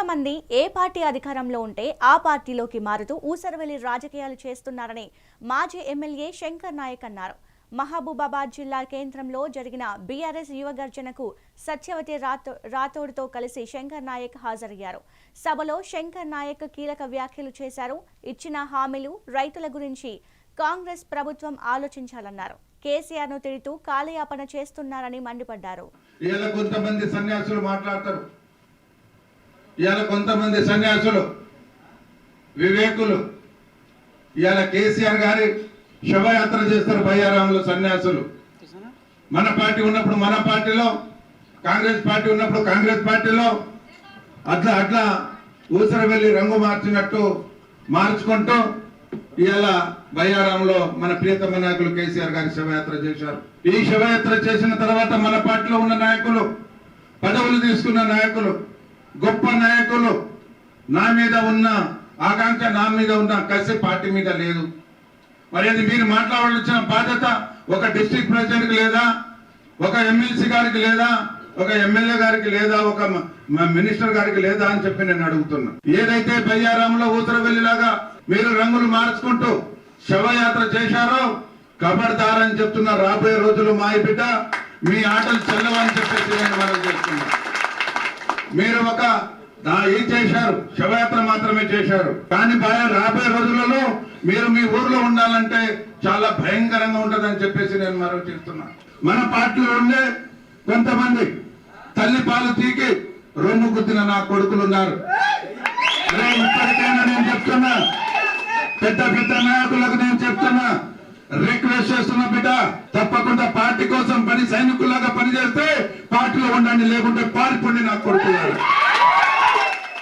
కొంతమంది ఏ పార్టీ అధికారంలో ఉంటే ఆ పార్టీలోకి మారుతూ ఊసరవెల్లి రాజకీయాలు చేస్తున్నారని మాజీ ఎమ్మెల్యే శంకర్ నాయక్ అన్నారు. మహబూబాబాద్ జిల్లా కేంద్రంలో జరిగిన బీఆర్ఎస్ యువగర్జనకు సత్యవతి రాతో రాథోడ్తో కలిసి శంకర్ నాయక్ హాజరయ్యారు. సభలో శంకర్ నాయక్ కీలక వ్యాఖ్యలు చేశారు. ఇచ్చిన హామీలు రైతుల గురించి కాంగ్రెస్ ప్రభుత్వం ఆలోచించాలన్నారు. కేసీఆర్ను తిడుతూ కాలయాపన చేస్తున్నారని మండిపడ్డారు. కొంతమంది సన్యాసులు మాట్లాడతారు. ఇవాళ కొంతమంది సన్యాసులు వివేకులు ఇవాళ కేసీఆర్ గారి శుభయాత్ర చేస్తారు బయ్యారాములు సన్యాసులు. మన పార్టీ ఉన్నప్పుడు మన పార్టీలో కాంగ్రెస్ పార్టీ ఉన్నప్పుడు కాంగ్రెస్ పార్టీలో అట్లా అట్లా ఊసర వెళ్ళి రంగు మార్చినట్టు మార్చుకుంటూ ఇవాళ బయ్యారంలో మన ప్రియతమ నాయకులు కేసీఆర్ గారి శవయాత్ర చేశారు. ఈ శవయాత్ర చేసిన తర్వాత మన పార్టీలో ఉన్న నాయకులు పదవులు తీసుకున్న నాయకులు గొప్ప నాయకులు నా మీద ఉన్న ఆకాంక్ష నా మీద ఉన్న కసి పార్టీ మీద లేదు. మరి అది మీరు మాట్లాడవలసిన బాధ్యత ఒక డిస్ట్రిక్ట్ ప్రెసిడెంట్కి లేదా ఒక ఎమ్మెల్సీ గారికి లేదా ఒక ఎమ్మెల్యే గారికి లేదా ఒక మినిస్టర్ గారికి లేదా అని చెప్పి నేను అడుగుతున్నా. ఏదైతే బయ్యారాంలో ఊసరవెల్లిలాగా మీరు రంగులు మార్చుకుంటూ శవయాత్ర చేశారో కబర్దార్ అని చెప్తున్నా రాబోయే రోజులు మాయబిడ్డ బిడ్డ మీ ఆటలు చెల్లవని చెప్పేసి మీరు ఒక ఏం చేశారు? శవయాత్ర మాత్రమే చేశారు. కానీ బాగా రాబోయే రోజులలో మీరు మీ ఊర్లో ఉండాలంటే చాలా భయంకరంగా ఉంటదని చెప్పేసి నేను మరో చెప్తున్నా. మన పార్టీలో ఉండే కొంతమంది తల్లి పాలు తీకి రొమ్ము గుద్దిన నా కొడుకులు ఉన్నారు. అరే ఇప్పటికైనా నేను చెప్తున్నా. పెద్ద పెద్ద నాయకులకు నేను చెప్తున్నా. రిక్వెస్ట్ చేస్తున్న బిడ్డ తప్పకుండా పార్టీ కోసం పని సైనికులాగా ఉండండి లేకుంటే పారిపోండి నా కొడుకు